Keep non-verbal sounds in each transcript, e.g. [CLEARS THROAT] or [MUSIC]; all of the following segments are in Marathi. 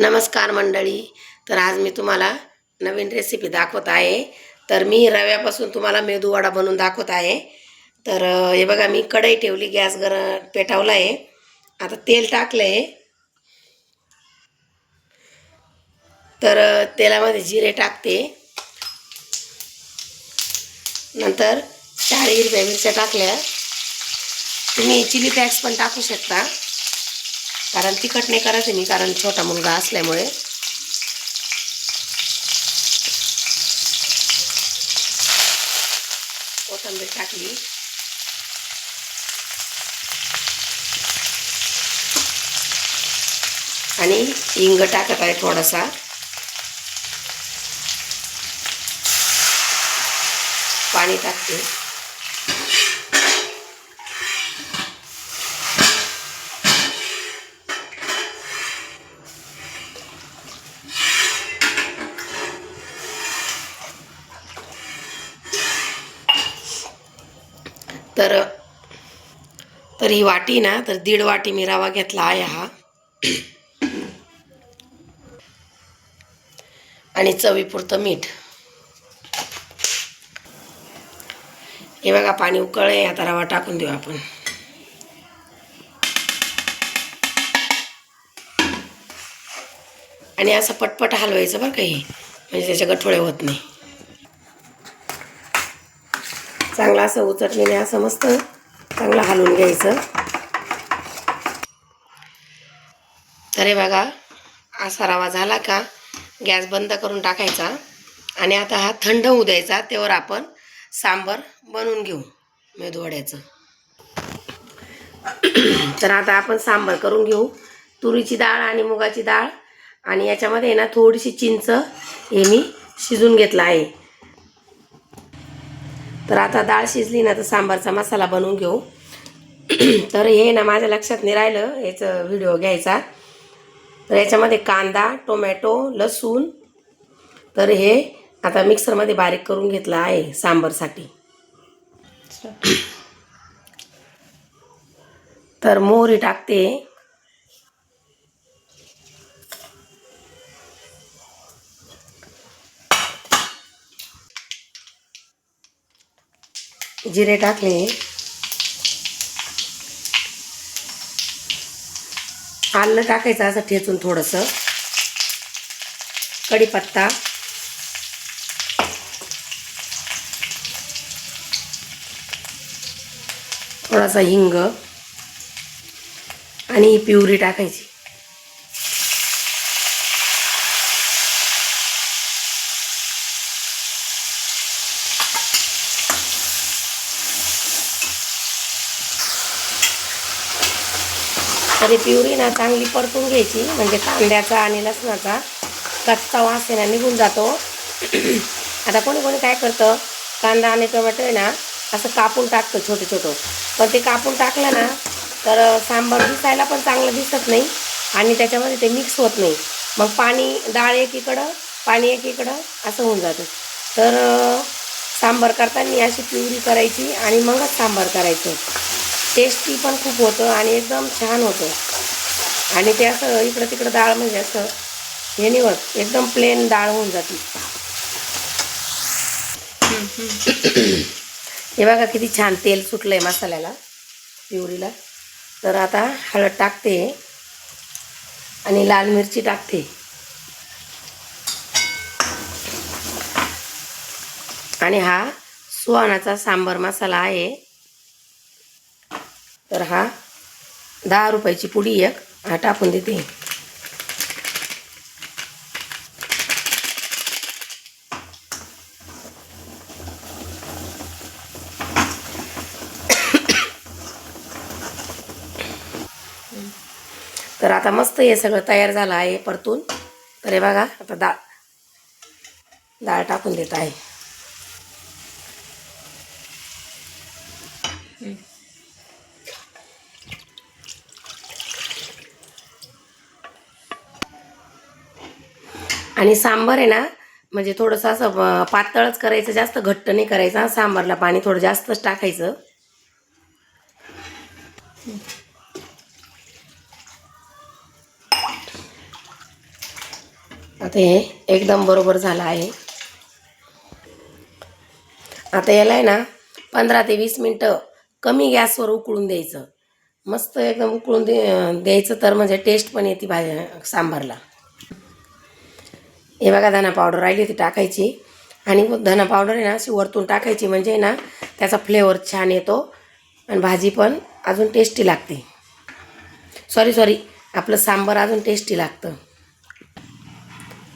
नमस्कार मंडळी. तर आज मी तुम्हाला नवीन रेसिपी दाखवत आहे. तर मी रव्यापासून तुम्हाला मेदूवडा बनवून दाखवत आहे. तर हे बघा मी कढई ठेवली गॅस गर पेटावला आहे. आता तेल टाकलं आहे तर तेलामध्ये जिरे टाकते. नंतर चार हिरव्या मिरच्या टाकल्या. तुम्ही चिली फ्लॅक्स पण टाकू शकता. कारण तिखट नाही करायचं मी कारण छोटा मुलगा असल्यामुळे. कोथंबीर टाकली. आणि हिंग टाकत आहे थोडासा. पाणी टाकते. तर तर ही वाटी ना तर दीड वाटी मी रवा घेतला आहे हा. आणि चवीपुरतं मीठ. हे बघा पाणी उकळे आता रवा टाकून देऊ आपण. आणि असं पटपट हलवायचं बरं का हे. म्हणजे त्याच्या गठोळे होत नाही. चांगलं असं उचटलेने असं मस्त चांगलं हलवून घ्यायचं. अरे बघा असा रवा झाला का गॅस बंद करून टाकायचा आणि आता हा थंड होऊ द्यायचा त्यावर आपण सांबर बनवून घेऊ मेदवड्याचं. तर आता आपण सांबर करून घेऊ. तुरीची डाळ आणि मुगाची डाळ आणि याच्यामध्ये ना थोडीशी चिंच हे मी शिजून घेतलं आहे. तर आता डाळ शिजली ना तर सांबारचा मसाला बनवून घेऊ. [CLEARS THROAT] तर हे ना माझ्या लक्षात नाही राहिलं याचं व्हिडिओ घ्यायचा. तर याच्यामध्ये कांदा टोमॅटो लसूण. तर हे आता मिक्सरमध्ये बारीक करून घेतलं आहे सांबारसाठी. तर मोहरी टाकते. जिरे टाकले. आलं टाकायचं असं ठेचून थोडंसं. कढीपत्ता. थोडासा हिंग. आणि ही पिवरी टाकायची. तरी पिवरी ना चांगली परतून घ्यायची म्हणजे कांद्याचा आणि लसणाचा कच्चा वास आहे ना निघून जातो. [CLEARS THROAT] आता कोणी कोणी काय करतं कांदा आणि टोमॅटो आहे ना असं कापून टाकतं छोटं छोटं. पण ते कापून टाकलं ना तर सांबार दिसायला पण चांगलं दिसत नाही आणि त्याच्यामध्ये ते मिक्स होत नाही. मग पाणी डाळ एकीकडं पाणी एकीकडं असं होऊन जातं. तर सांबार करताना अशी पिवरी करायची आणि मगच सांबार करायचं. टेस्टी पण खूप होतं आणि एकदम छान होतं. आणि ते असं इकडं तिकडं डाळ म्हणजे असं हे नाही एकदम प्लेन डाळ होऊन जाते. हे बघा किती छान तेल सुटलं आहे मसाल्याला पिवरीला तर आता हळद टाकते आणि लाल मिरची टाकते. आणि हा सुहानाचा सांबर मसाला आहे. तर हा दहा रुपयाची पुडी एक हा टाकून देते. तर आता मस्त हे सगळं तयार झालं आहे परतून. तर हे बघा आता डाळ डाळ टाकून देत आहे. आणि सांबर आहे ना म्हणजे थोडंसं असं पातळच करायचं जास्त घट्ट नाही करायचं सांबारला पाणी थोडं जास्तच टाकायचं. आता हे एकदम बरोबर झालं आहे. आता याला आहे ना पंधरा ते वीस मिनटं कमी गॅसवर उकळून द्यायचं. मस्त एकदम उकळून दे द्यायचं तर म्हणजे टेस्ट पण येते भाजी सांबारला. हे बघा धना पावडर राहिली ती टाकायची. आणि धना पावडर आहे ना अशी वरतून टाकायची. म्हणजे ना त्याचा फ्लेवर छान येतो आणि भाजी पण अजून टेस्टी लागते. सॉरी सॉरी आपलं सांबार अजून टेस्टी लागतं.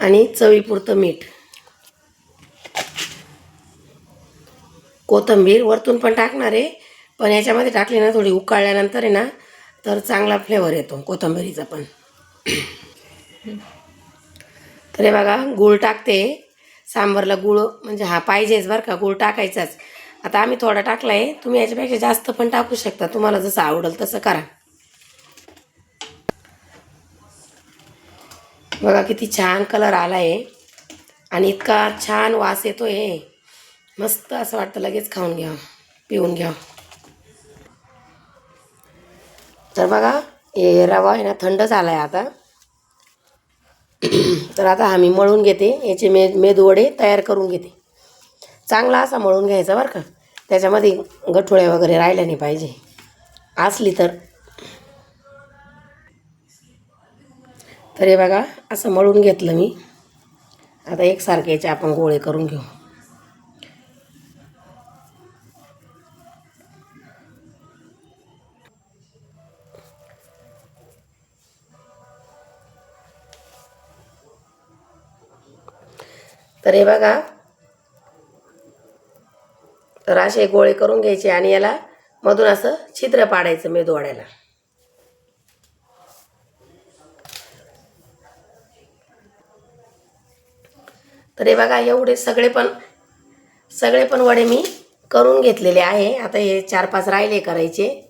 आणि चवीपुरतं मीठ. कोथिंबीर वरतून पण टाकणार आहे पण याच्यामध्ये टाकली ना थोडी उकाळल्यानंतर आहे ना तर चांगला फ्लेवर येतो कोथिंबीरीचा पण. तर हे बघा गूळ टाकते. सांबारला गूळ म्हणजे हा पाहिजेच बरं का गूळ टाकायचाच. आता आम्ही थोडा टाकला आहे तुम्ही याच्यापेक्षा जास्त पण टाकू शकता. तुम्हाला जसं आवडेल तसं करा. बघा किती छान कलर आला आहे आणि इतका छान वास येतो आहे मस्त असं वाटतं लगेच खाऊन घ्या पिऊन घ्या. तर बघा हे रवा आहे ना थंड झाला आहे आता. तर आता आम्ही मळून घेते याचे मे मेदूवडे तयार करून घेते. चांगला असा मळून घ्यायचा बरं का. त्याच्यामध्ये गठोळ्या वगैरे राहिल्या नाही पाहिजे. असली तर. तर हे बघा असं मळून घेतलं मी. आता एकसारखे याचे आपण गोळे करून घेऊ. तर हे बघा. तर असे गोळे करून घ्यायचे आणि याला मधून असं छिद्र पाडायचं मेदूवड्याला. तर हे बघा एवढे सगळे पण सगळे पण वडे मी करून घेतलेले आहे. आता हे चार पाच राहिले करायचे.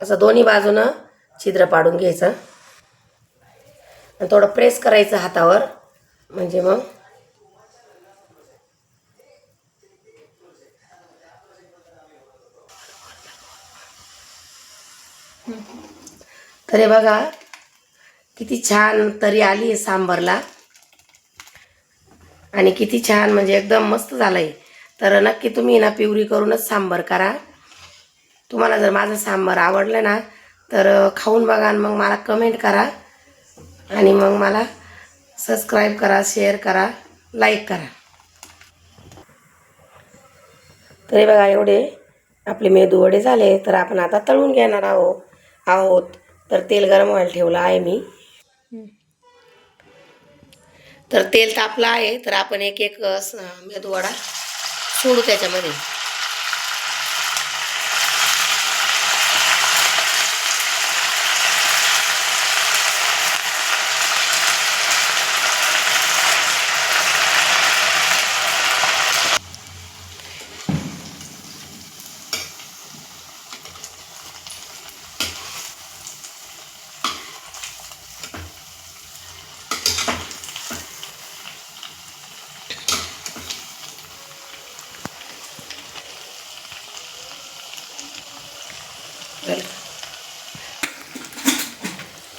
असं दोन्ही बाजूनं छिद्र पाडून घ्यायचं. आणि थोडं प्रेस करायचं हातावर. म्हणजे मग तर हे बघा किती छान तरी आली आहे सांबरला. आणि किती छान म्हणजे एकदम मस्त झालं आहे तर नक्की तुम्ही ना पिवरी करूनच सांबर करा. तुम्हाला जर माझं सांबार आवडलं ना तर खाऊन बघा आणि मग मला कमेंट करा. आणि मग मला सबस्क्राईब करा शेअर करा लाईक करा. तरी बघा एवढे आपले मेदू वडे झाले तर आपण आता तळून घेणार आहो आहोत. तर तेल गरम व्हायला ठेवलं आहे मी. तर तेल तापलं आहे तर आपण एक एक स- मेदू वडा सोडू त्याच्यामध्ये.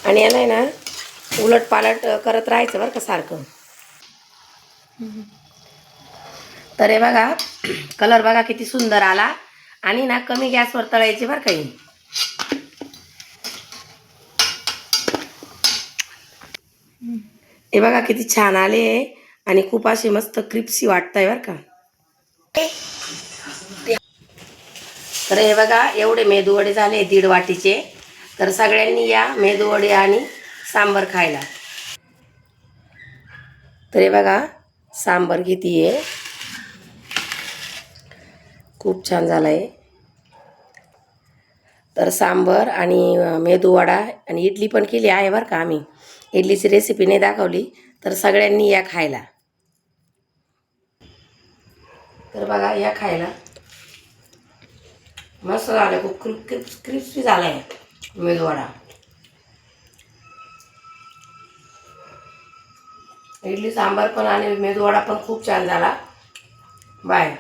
आणि याला आहे ना उलट पालट करत राहायचं बरं का सारखं. तर हे बघा कलर बघा किती सुंदर आला. आणि ना कमी गॅसवर तळायचे बरं काही हे. बघा किती छान आले. आणि खूप असे मस्त क्रिप्सी वाटतंय बरं का. तर हे बघा एवढे मेदूवडे झाले दीड वाटीचे. तर सगळ्यांनी या मेदूवडे आणि सांबर खायला. तर हे बघा सांबर आहे खूप छान झालं आहे तर सांबर आणि मेदूवडा आणि इडली पण केली आहे बरं का आम्ही. इडलीची रेसिपी नाही दाखवली तर सगळ्यांनी या खायला. तर बघा या खायला. मस्त झालं खूप क्रिप क्रिप क्रिस्पी झाला आहे मेदवडा इडली सांबार पण आणि मेदवडा पण खूप छान झाला. बाय.